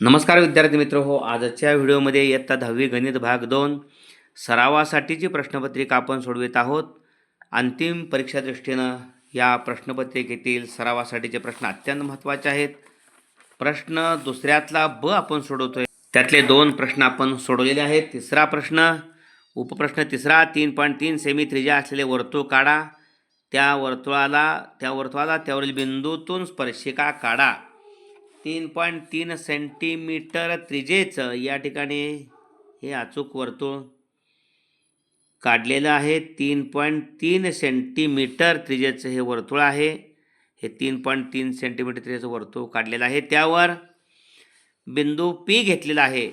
नमस्कार विद्यार्थी मित्र हो आजच्या व्हिडिओमध्ये इयत्ता दहावी गणित भाग दोन सरावासाठीची प्रश्नपत्रिका आपण सोडवित आहोत. अंतिम परीक्षा दृष्टीनं या प्रश्नपत्रिकेतील सरावासाठीचे प्रश्न अत्यंत महत्त्वाचे आहेत. प्रश्न दुसऱ्यातला ब आपण सोडवतोय. त्यातले दोन प्रश्न आपण सोडवलेले आहेत. तिसरा प्रश्न उपप्रश्न तिसरा तीन पॉईंट तीन सेमी त्रिज्या असलेले वर्तुळ काढा. त्या वर्तुळाला त्या वर्तुळाला त्यावरील बिंदूतून स्पर्शिका काढा. तीन पॉईंट तीन सेंटीमीटर त्रिजेचं या ठिकाणी हे अचूक वर्तुळ काढलेलं आहे. तीन पॉईंट तीन सेंटीमीटर त्रिजेचं हे वर्तुळ आहे. हे तीन पॉईंट तीन सेंटीमीटर त्रिजेचं वर्तुळ काढलेलं आहे. त्यावर बिंदू पी घेतलेला आहे.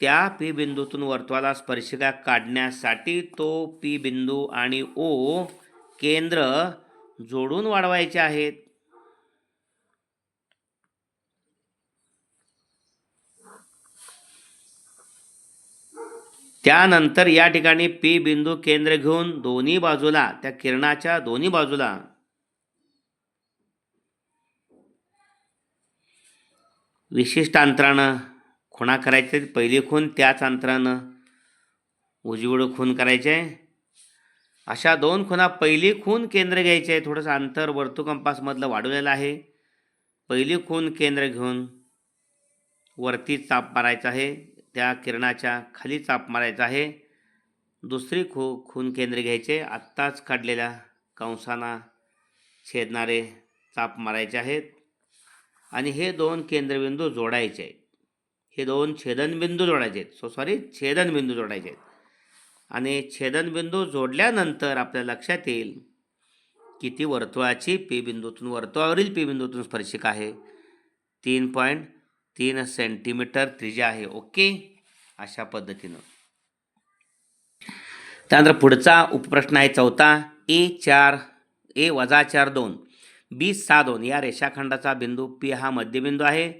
त्या पी बिंदूतून वर्तुळाला स्पर्शिका काढण्यासाठी तो पी बिंदू आणि ओ केंद्र जोडून वाढवायचे आहेत. त्यानंतर या ठिकाणी पी बिंदू केंद्र घेऊन दोन्ही बाजूला त्या किरणाच्या दोन्ही बाजूला. विशिष्ट अंतरानं खुणा करायचे पहिली खून त्याच अंतरानं उजवीड खून करायचे. आहे अशा दोन खुणा पहिली खून केंद्र घ्यायचे आहे थोडंसं अंतर वर्तुकंपासमधलं वाढवलेलं आहे. पहिली खून केंद्र घेऊन वरती चाप मारायचा आहे. त्या किरणाच्या खाली चाप मारायचा आहे. दुसरी खू खून केंद्र घ्यायचे. आत्ताच काढलेल्या कंसाना छेदणारे चाप मारायचे आहेत. आणि हे दोन केंद्रबिंदू जोडायचे आहेत. हे दोन छेदनबिंदू जोडायचे आहेत. सो सॉरी छेदनबिंदू जोडायचे आहेत. आणि छेदनबिंदू जोडल्यानंतर आपल्या लक्षात येईल किती वर्तुळाची पी बिंदूतून वर्तुळावरील पी बिंदूतून स्पर्शिका आहे. तीन पॉईंट तीन सेंटीमीटर त्रिज्या आहे ओके? अशा पद्धतीनं. त्यानंतर पुढचा उपप्रश्न आहे चौथा. ए चार ए वजा चार दोन. बी सहा दोन. या रेषाखंडाचा बिंदू पी हा मध्यबिंदू आहे.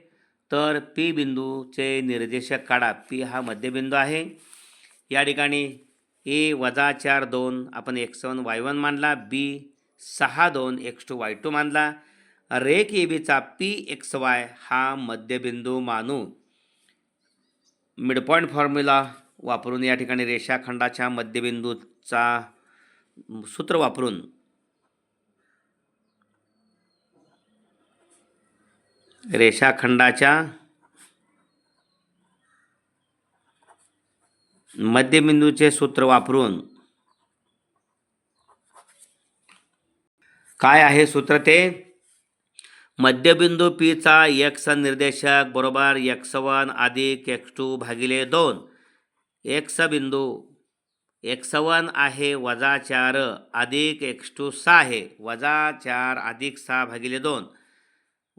तर पी बिंदूचे निर्देशक काढा. पी हा मध्यबिंदू आहे. या ठिकाणी ए वजा चार दोन आपण एक्स वन वाय वन मानला. बी सहा दोन एक्स टू वाय टू मानला. रेख ए बीचा पी एक्स वाय हा मध्यबिंदू मानू मिडपॉईंट फॉर्म्युला वापरून या ठिकाणी रेषाखंडाच्या मध्यबिंदूचा सूत्र वापरून. रेषाखंडाच्या मध्यबिंदूचे सूत्र वापरून. काय आहे सूत्र ते? मध्यबिंदू पीचा एक्स निर्देशक बरोबर एक्स वन अधिक एक्स टू भागिले दोन. एक्स बिंदू एक्स वन आहे वजा चार अधिक एक्स टू सहा आहे. वजा चार अधिक सहा भागिले दोन.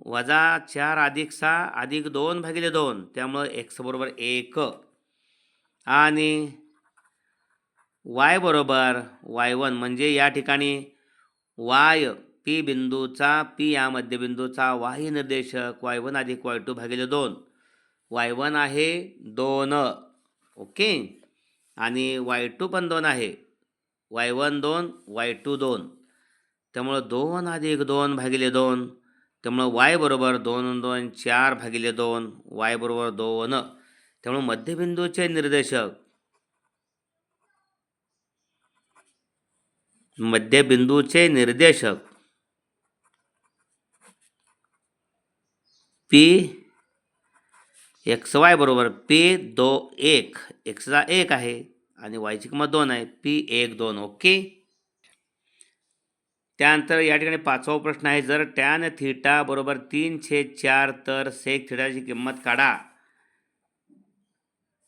वजा चार अधिक सहा अधिक दोन भागिले दोन. त्यामुळं एक्स बरोबर एक. आणि वाय बरोबर वाय वन. म्हणजे या ठिकाणी वाय पी बिंदूचा पी या मध्यबिंदूचा वाय निर्देशक वाय वन अधिक वाय टू भागिले दोन. वाय वन आहे दोन. ओके? आणि वाय टू पण दोन आहे. वाय वन दोन वाय टू दोन. त्यामुळं दोन अधिक दोन भागिले दोन. त्यामुळं वाय बरोबर दोन दोन चार भागिले दोन वाय बरोबर दोन. त्यामुळं मध्यबिंदूचे निर्देशक मध्यबिंदूचे निर्देशक पी एक्स वाय बरोबर पी दो एक. एक्सचा एक आहे आणि वायची किंमत दोन आहे. पी एक दोन ओके? त्यानंतर या ठिकाणी पाचवा प्रश्न आहे. जर टॅन थिटा बरोबर तीन छेद चार तर सेक थिटाची किंमत काढा.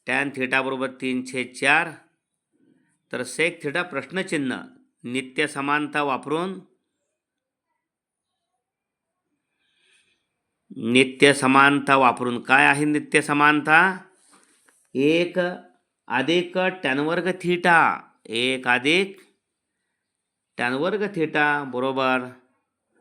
टॅन थिटा बरोबर तीन छेद चार. तर सेक थिटा प्रश्नचिन्ह नित्य समानता वापरून नित्य समानता वापरून. काय आहे नित्य समानता एक अधिक टॅनवर्ग थिटा. एक अधिक टॅनवर्ग थिटा बरोबर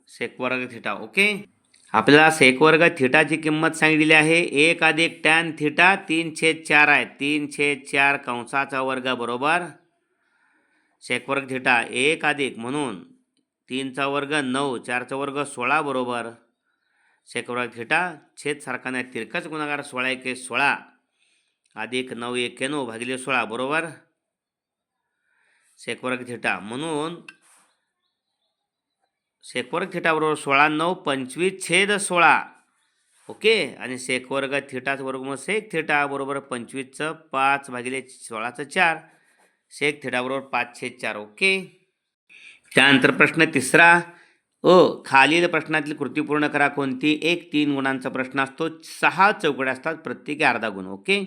सेकवर्ग थिटा ओके? आपल्याला सेकवर्ग थिटाची किंमत सांगितलेली आहे. एक अधिक टॅन थिटा तीन छेद चार आहे. तीन छेद चार कंसाचा वर्ग बरोबर सेकवर्ग थिटा. एक अधिक म्हणून तीनचा वर्ग नऊ चारचा वर्ग सोळा बरोबर शेकवरात थिटा छेद सारखाने नाही तिरकाच गुणाकार सोळा एके सोळा. अधिक नऊ एक्याण्णव भागिले सोळा बरोबर? सेकवर्ग थिटा म्हणून शेकवर्ग थिटाबरोबर सोळा नऊ पंचवीस छेद सोळा. ओके? आणि सेकवर्ग थिटाच मग शेक थिटा बरोबर पंचवीसचं पाच भागिले सोळाचं चार. शेक थेटाबरोबर पाच छेद चार. ओके? त्यानंतर प्रश्न तिसरा. अ खालील प्रश्नातील कृती पूर्ण करा. कोणती? एक तीन गुणांचा प्रश्न असतो. सहा चौकड्या असतात. प्रत्येकी अर्धा गुण ओके?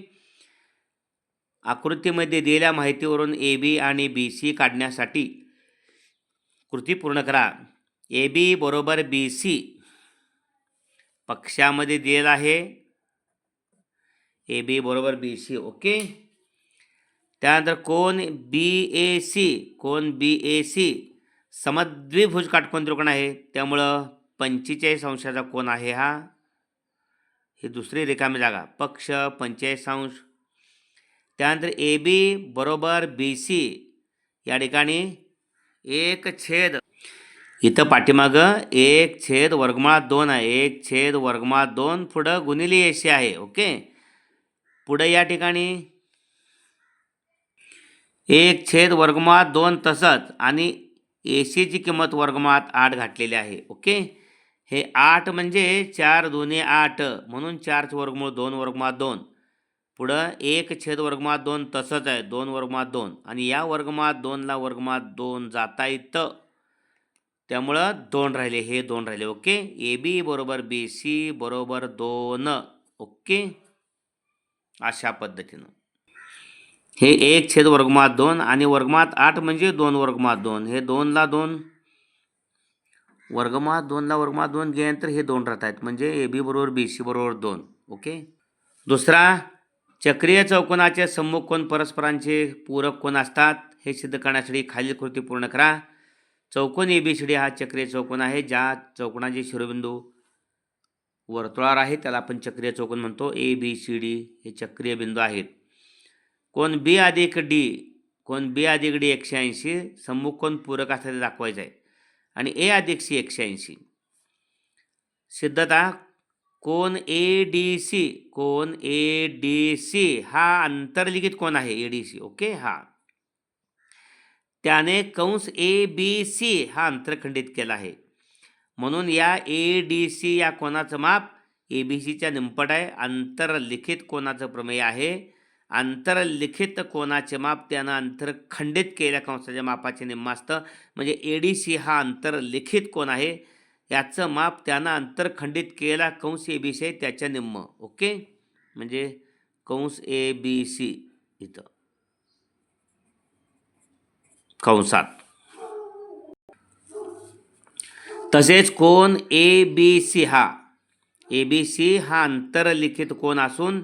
आकृतीमध्ये दिलेल्या माहितीवरून ए बी आणि बी सी काढण्यासाठी कृती पूर्ण करा. ए बी बरोबर बी सी पक्षामध्ये दिलेला आहे. ए बी बरोबर बी सी ओके? त्यानंतर कोण बी ए सी? कोण बी ए सी? समद्विभुज काटकोन त्रिकोण आहे. त्यामुळं पंचेचाळीस अंशाचा कोण आहे हा. ही दुसरी रिकामी जागा. पक्ष पंचेचाळीस अंश. त्यानंतर ए बी बरोबर बी सी या ठिकाणी एक छेद. इथं पाठीमागं एक छेद वर्गमुळात दोन आहे. एक छेद वर्गमुळात दोन पुढं गुणिले एशी आहे. ओके? पुढं या ठिकाणी एक छेद वर्गमुळात दोन तसंच आणि ए सीची किंमत वर्गमात आठ घातलेली आहे ओके? हे आठ म्हणजे चार दोन्ही आठ म्हणून चारचं वर्गमूळ दोन वर्गमात दोन. पुढं एक छेद वर्गमात दोन तसंच आहे दोन वर्गमात दोन. आणि या वर्गमात दोनला वर्गमात दोन जाता येतं. त्यामुळं दोन राहिले हे दोन राहिले ओके? ए बी बरोबर बी सी बरोबर दोन ओके? अशा पद्धतीनं. हे एक छेद वर्गमात दोन आणि वर्गमात आठ म्हणजे दोन वर्गमात दोन. हे दोनला दोन वर्गमात दोनला वर्गमात दोन गेल्यानंतर हे दोन राहत आहेत. म्हणजे ए बी बरोबर बी सी बरोबर दोन. ओके? दुसरा चक्रीय चौकोनाचे सम्मुख कोण परस्परांचे पूरक कोण असतात? हे सिद्ध करण्यासाठी खालील कृती पूर्ण करा. चौकोन ए बी सी डी हा चक्रीय चौकोन आहे. ज्या चौकोनाचे शिरोबिंदू वर्तुळावर आहे त्याला आपण चक्रीय चौकोन म्हणतो. ए बी सी डी हे चक्रीय बिंदू आहेत. कोण बी अधिक डी कोण बी अधिक डी एकशे ऐंशी सम्मुख कोण पूरक असल्याचे दाखवायचं आहे आणि ए अधिक सी एकशे ऐंशी. सिद्धता कोण ए डी सी कोण ए डी सी हा आंतरलिखित कोण आहे? A D C. ओके? हा. त्याने कंस ए बी सी हा अंतरखंडित केला आहे. म्हणून या ए डी सी या कोणाचं माप? ए बी सीच्या निंपट आहे. आंतरलिखित कोणाचं प्रमेय आहे? आंतरलिखित कोणाचे माप त्यानं अंतर खंडित केल्या कंसाच्या मापाचे निम्म असतं म्हणजे ए डी सी हा अंतरलिखित कोण आहे? याचं माप त्यानं अंतर खंडित केला कंस ए बी सी आहे त्याच्या निम्म. ओके? म्हणजे कंस ए बी सी इथं. कंसात. तसेच कोण ए बी सी हा? ए बी सी हा अंतरलिखित कोण असून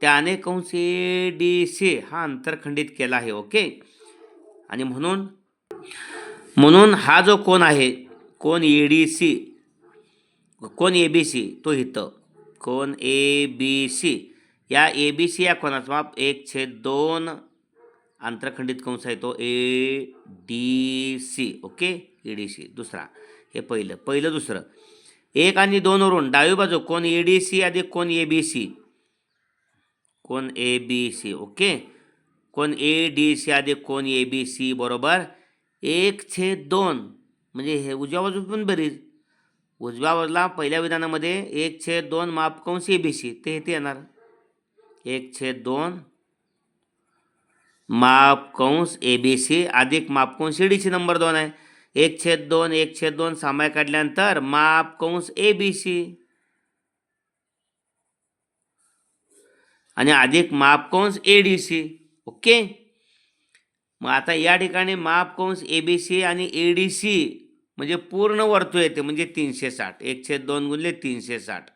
त्याने कंस ए डी सी हा अंतरखंडित केला आहे ओके? आणि म्हणून म्हणून हा जो कोण आहे कोण ए डी सी कोण ए बी सी तो इथं कोण ए बी सी. या ए बी सी या कोणाचा माप एक छेद दोन आंतरखंडित कंस आहे तो? A D C okay? A D C दुसरा. हे पहिलं. पहिलं दुसरं. एक आणि दोनवरून डावी बाजू कोण ए डी सी अधिक कोण ए बी सी? कोण ए बी सी ओके? कोण ए डी सी अधिक कोण ए बी सी बरोबर? एक छेद दोन. म्हणजे हे उजव्या बाजू पण बरीच उजव्या बाजूला पहिल्या विधानामध्ये एक छेद दोन माप कंस ए बी सी. ते इथे येणार. एक छेद दोन. माप कंस ए बी सी. अधिक माप कंस डी सी नंबर दोन आहे. एक छेद दोन एक छेद दोन सामाय काढल्यानंतर माप कंस ए बी सी. आणि अधिक माप कंस ए डी सी ओके? मग आता या ठिकाणी माप कंस ए बी सी आणि ए डी सी म्हणजे पूर्ण वर्तुळ येते म्हणजे तीनशे साठ. एकशे दोन गुणले तीनशे साठ.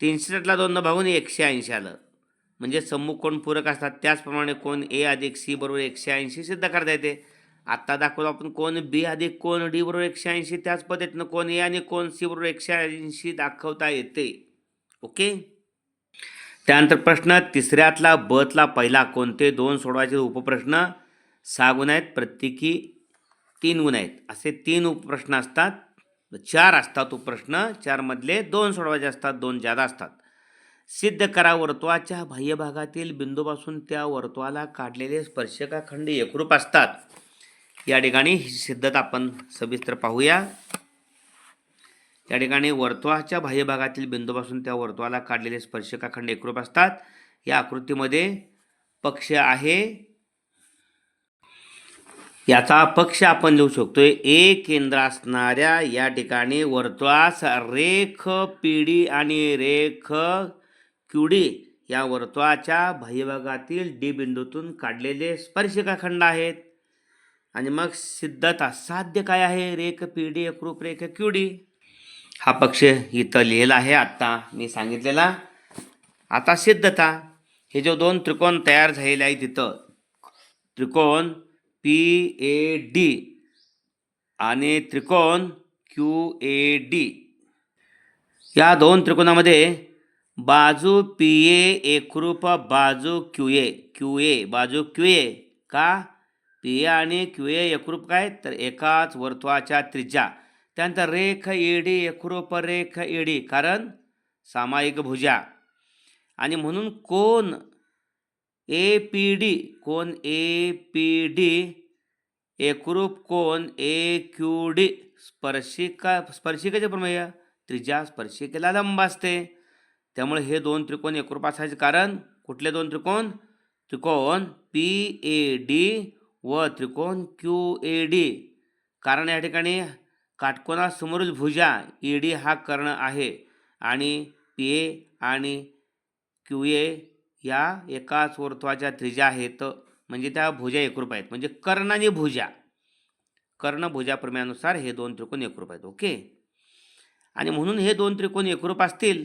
तीनशे साठला दोननं भागून एकशे ऐंशी आलं. म्हणजे सम्मुख कोण पूरक असतात? त्याचप्रमाणे कोण ए अधिक सी बरोबर एकशे ऐंशी सिद्ध करता येते. आत्ता दाखवलं आपण कोण बी अधिक कोण डी बरोबर एकशे ऐंशी. त्याच पद्धतीनं कोण ए आणि कोण सी बरोबर एकशे ऐंशी दाखवता येते. ओके? त्यानंतर प्रश्न तिसऱ्यातला बतला पहिला कोणते दोन सोडवायचे उपप्रश्न? सहा गुण आहेत प्रत्येकी तीन गुण आहेत. असे तीन उपप्रश्न असतात चार असतात उपप्रश्न प्रश्न चारमधले दोन सोडवायचे असतात दोन जादा असतात. सिद्ध करा वर्तुळाच्या बाह्य भागातील बिंदूपासून त्या वर्तुळाला काढलेले स्पर्शकाखंड एकरूप असतात. या ठिकाणी ही सिद्धता आपण सविस्तर पाहूया. त्या ठिकाणी वर्तुळाच्या बाह्य भागातील बिंदूपासून त्या वर्तुळाला काढलेले स्पर्शकाखंड एकरूप असतात. या आकृतीमध्ये पक्ष आहे. याचा पक्ष आपण लिहू शकतो ए केंद्र असणाऱ्या या ठिकाणी वर्तुळास रेख पिढी आणि रेख क्युडी या वर्तुळाच्या बाह्यभागातील डी बिंदूतून काढलेले स्पर्शिकाखंड आहेत. आणि मग सिद्धता साध्य काय आहे? रेख पिढी एकरूप रेख क्युडी हा पक्ष इथं लिहिला आहे. आत्ता मी सांगितलेला. आता सिद्धता. हे जो दोन त्रिकोण तयार झालेले आहेत तिथं त्रिकोण पी ए डी आणि त्रिकोण क्यू ए डी. या दोन त्रिकोणामध्ये बाजू पी ए एकरूप बाजू क्यू ए. क्यू ए बाजू क्यू ए. का? पी ए आणि क्यू ए एकरूप काय? तर एकाच वर्तुळाच्या त्रिज्या. त्यानंतर रेख एडी एकरूप रेख एडी. कारण सामायिक भुजा. आणि म्हणून कोण ए पी डी कोण ए पी डी एकरूप कोण ए क्यू डी स्पर्शिका स्पर्शिकेचे प्रमेय त्रिज्या स्पर्शिकेला लंब असते. त्यामुळे हे दोन त्रिकोण एकरूप असायचे. कारण कुठले दोन त्रिकोण? त्रिकोण पी ए डी व त्रिकोण क्यू ए डी. कारण या ठिकाणी काटकोनासमोरील भुजा ई डी हा कर्ण आहे आणि पी ए आणि क्यू ए या एकाच वर्तुळाच्या त्रिज्या आहेत. म्हणजे त्या भुजा एकरूप आहेत. म्हणजे कर्ण आणि भुजा. कर्ण भुजा प्रमेयानुसार हे दोन त्रिकोण एकरूप आहेत. ओके? आणि म्हणून हे दोन त्रिकोण एकरूप असतील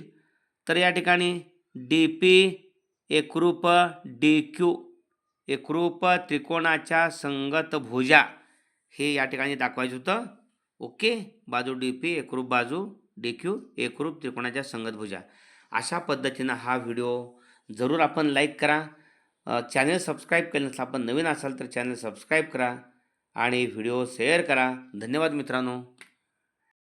तर या ठिकाणी डी पी एकरूप डी क्यू एकरूप त्रिकोणाच्या संगत भुजा हे या ठिकाणी दाखवायचं होतं. ओके बाजू डी पी एकरूप बाजू डी क्यू एकरूप त्रिकोणाच्या संगत भुजा अशा पद्धतीनं हा व्हिडिओ जरूर आपण लाईक करा. चॅनल सबस्क्राईब केलं नसलं आपण नवीन असाल तर चॅनल सबस्क्राईब करा आणि व्हिडिओ शेअर करा. धन्यवाद मित्रांनो.